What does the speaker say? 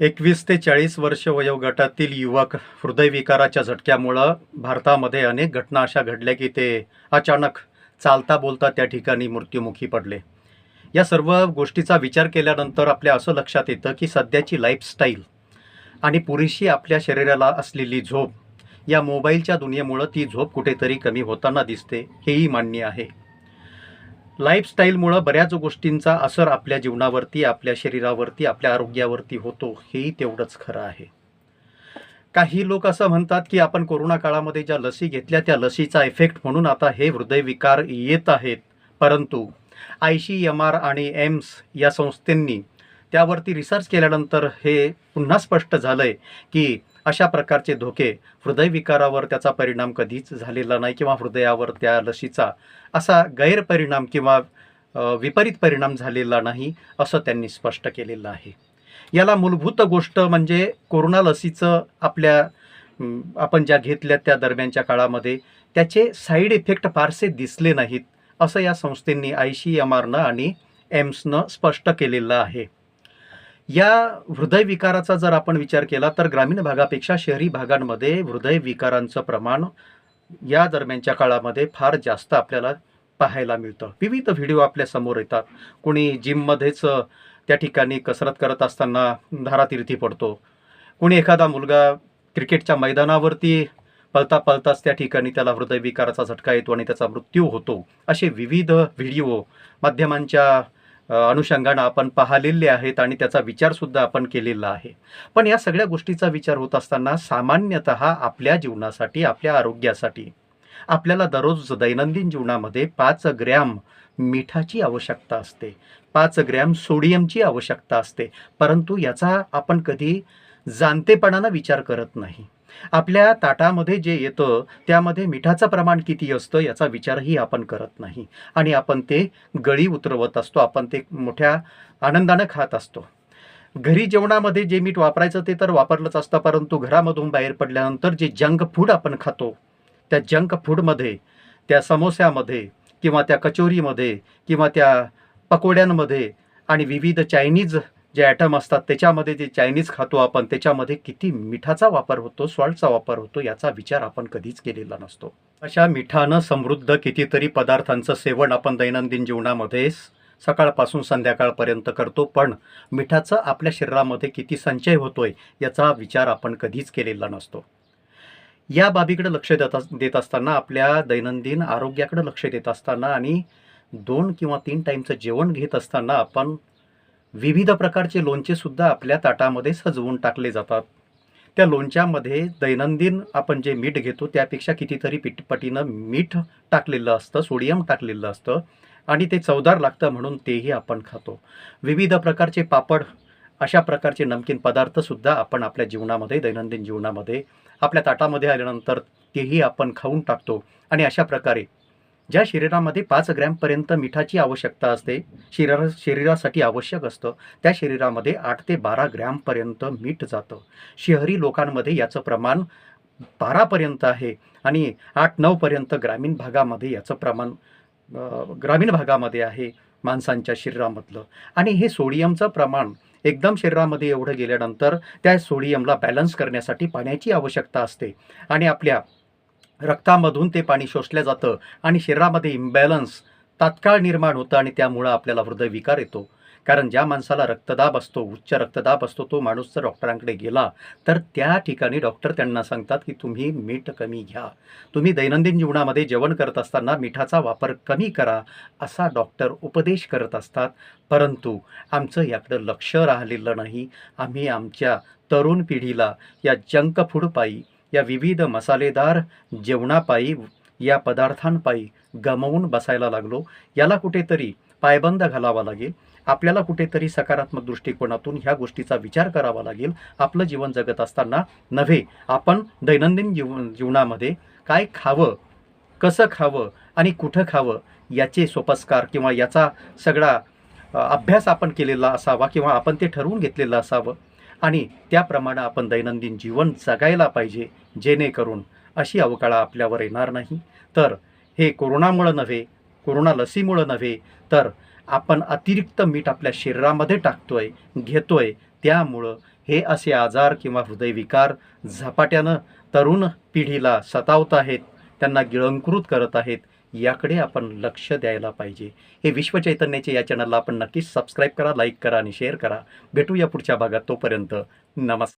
एकवीस ते चाळीस वर्ष वयोगटातील युवक हृदयविकाराच्या झटक्यामुळं भारतामध्ये अनेक घटना अशा घडल्या की ते अचानक चालता बोलता त्या ठिकाणी मृत्युमुखी पडले. या सर्व गोष्टीचा विचार केल्यानंतर आपल्या असं लक्षात येतं की सध्याची लाईफस्टाईल आणि पुरेशी आपल्या शरीराला असलेली झोप या मोबाईलच्या दुनियेमुळं ती झोप कुठेतरी कमी होताना दिसते हेही मान्य आहे. लाईफस्टाईलमुळं बऱ्याच गोष्टींचा असर आपल्या जीवनावरती आपल्या शरीरावरती आपल्या आरोग्यावरती होतो हेही तेवढंच खरं आहे. काही लोक असं म्हणतात की आपण कोरोना काळामध्ये ज्या लसी घेतल्या त्या लसीचा इफेक्ट म्हणून आता हे हृदयविकार येत आहेत. परंतु आय सी एम आर आणि एम्स या संस्थेंनी त्यावरती रिसर्च केल्यानंतर हे पुन्हा स्पष्ट झालं आहे की अशा प्रकारचे धोके हृदयविकारावर त्याचा परिणाम कधीच झालेला नाही किंवा हृदयावर त्या लसीचा असा गैरपरिणाम किंवा विपरीत परिणाम झालेला नाही असं त्यांनी स्पष्ट केलेलं आहे. याला मूलभूत गोष्ट म्हणजे कोरोना लसीचं आपल्या आपण ज्या घेतल्या त्या दरम्यानच्या काळामध्ये त्याचे साईड इफेक्ट फारसे दिसले नाहीत असं या संस्थेंनी आय सी एम आरनं आणि एम्सनं स्पष्ट केलेलं आहे. या हृदयविकाराचा जर आपण विचार केला तर ग्रामीण भागापेक्षा शहरी भागांमध्ये हृदयविकारांचं प्रमाण या दरम्यानच्या काळामध्ये फार जास्त आपल्याला पाहायला मिळतं. विविध व्हिडिओ आपल्यासमोर येतात. कोणी जिममध्येच त्या ठिकाणी कसरत करत असताना धारातीर्थी पडतो. कोणी एखादा मुलगा क्रिकेटच्या मैदानावरती पळता पळताच त्या ठिकाणी त्याला हृदयविकाराचा झटका येतो आणि त्याचा मृत्यू होतो. असे विविध व्हिडिओ माध्यमांच्या अनुषंगानं आपण पाहिलेले आहेत आणि त्याचा विचारसुद्धा आपण केलेला आहे. पण या सगळ्या गोष्टीचा विचार होत असताना सामान्यतः आपल्या जीवनासाठी आपल्या आरोग्यासाठी आपल्याला दररोज दैनंदिन जीवनामध्ये पाच ग्रॅम मिठाची आवश्यकता असते. पाच ग्रॅम सोडियमची आवश्यकता असते. परंतु याचा आपण कधी जाणतेपणानं विचार करत नाही. आपल्या ताटामध्ये जे येतं त्यामध्ये मिठाचं प्रमाण किती असतं याचा विचारही आपण करत नाही. आणि आपण ते गळी उतरवत असतो आपण ते मोठ्या आनंदानं खात असतो. घरी जेवणामध्ये जे मीठ वापरायचं ते तर वापरलंच असतं परंतु घरामधून बाहेर पडल्यानंतर जे जंक फूड आपण खातो त्या जंक फूडमध्ये त्या समोस्यामध्ये किंवा त्या कचोरीमध्ये किंवा त्या पकोड्यांमध्ये आणि विविध चायनीज जे ॲटम असतात त्याच्यामध्ये जे चायनीज खातो आपण त्याच्यामध्ये किती मिठाचा वापर होतो सॉल्टचा वापर होतो याचा विचार आपण कधीच केलेला नसतो. अशा मिठानं समृद्ध कितीतरी पदार्थांचं सेवन आपण दैनंदिन जीवनामध्ये सकाळपासून संध्याकाळपर्यंत करतो पण मिठाचं आपल्या शरीरामध्ये किती संचय होतोय याचा विचार आपण कधीच केलेला नसतो. या बाबीकडे लक्ष देत अस- देत असताना आपल्या दैनंदिन आरोग्याकडे लक्ष देत असताना आणि दोन किंवा तीन टाईमचं जेवण घेत असताना आपण विविध प्रकारचे लोणचेसुद्धा आपल्या ताटामध्ये सजवून टाकले जातात. त्या लोणच्यामध्ये दैनंदिन आपण जे मीठ घेतो त्यापेक्षा कितीतरी पिटपटीनं मीठ टाकलेलं असतं सोडियम टाकलेलं असतं आणि ते चवदार लागतं म्हणून तेही आपण खातो. विविध प्रकारचे पापड अशा प्रकारचे नमकीन पदार्थसुद्धा आपण आपल्या जीवनामध्ये दैनंदिन जीवनामध्ये आपल्या ताटामध्ये आल्यानंतर तेही आपण खाऊन टाकतो. आणि अशा प्रकारे ज्या शरीरामध्ये पाच ग्रॅमपर्यंत मिठाची आवश्यकता असते शरीरा शरीरासाठी आवश्यक असतं त्या शरीरामध्ये आठ ते बारा ग्रॅमपर्यंत मीठ जातं. शहरी लोकांमध्ये याचं प्रमाण बारापर्यंत आहे आणि आठ नऊपर्यंत ग्रामीण भागामध्ये याचं प्रमाण ग्रामीण भागामध्ये आहे माणसांच्या शरीरामधलं. आणि हे सोडियमचं प्रमाण एकदम शरीरामध्ये एवढं गेल्यानंतर त्या सोडियमला बॅलन्स करण्यासाठी पाण्याची आवश्यकता असते. आणि आपल्या रक्तामधून ते पाणी शोषलं जातं आणि शरीरामध्ये इम्बॅलन्स तात्काळ निर्माण होतं आणि त्यामुळं आपल्याला हृदयविकार येतो. कारण ज्या माणसाला रक्तदाब असतो उच्च रक्तदाब असतो तो माणूस जर डॉक्टरांकडे गेला तर त्या ठिकाणी डॉक्टर त्यांना सांगतात की तुम्ही मीठ कमी घ्या. तुम्ही दैनंदिन जीवनामध्ये जेवण करत असताना मिठाचा वापर कमी करा असा डॉक्टर उपदेश करत असतात. परंतु आमचं याकडं लक्ष राहिलेलं नाही. आम्ही आमच्या तरुण पिढीला या जंक फूडपायी या विविध मसालेदार जेवणापायी या पदार्थांपायी गमवून बसायला लागलो. याला कुठेतरी पायबंद घालावा लागेल. आपल्याला कुठेतरी सकारात्मक दृष्टिकोनातून ह्या गोष्टीचा विचार करावा लागेल. आपलं जीवन जगत असताना नव्हे आपण दैनंदिन जीवन जीवनामध्ये काय खावं कसं खावं आणि कुठं खावं याचे सोपस्कार किंवा याचा सगळा अभ्यास आपण केलेला असावा किंवा आपण ते ठरवून घेतलेलं असावं. आणि त्याप्रमाणे आपण दैनंदिन जीवन जगायला पाहिजे जेणेकरून अशी अवकाळा आपल्यावर येणार नाही. तर हे कोरोनामुळं नव्हे कोरोना लसीमुळं नव्हे तर आपण अतिरिक्त मीठ आपल्या शरीरामध्ये टाकतोय घेतोय त्यामुळं हे असे आजार किंवा हृदयविकार झपाट्यानं तरुण पिढीला सतावत आहेत. त्यांना गिळंकृत करत आहेत याकडे आपण लक्ष द्यायला पाहिजे. हे विश्व चैतन्याचे या चॅनलला आपण नक्कीच सबस्क्राईब करा लाईक करा आणि शेअर करा. भेटूया पुढच्या भागात तोपर्यंत नमस्कार.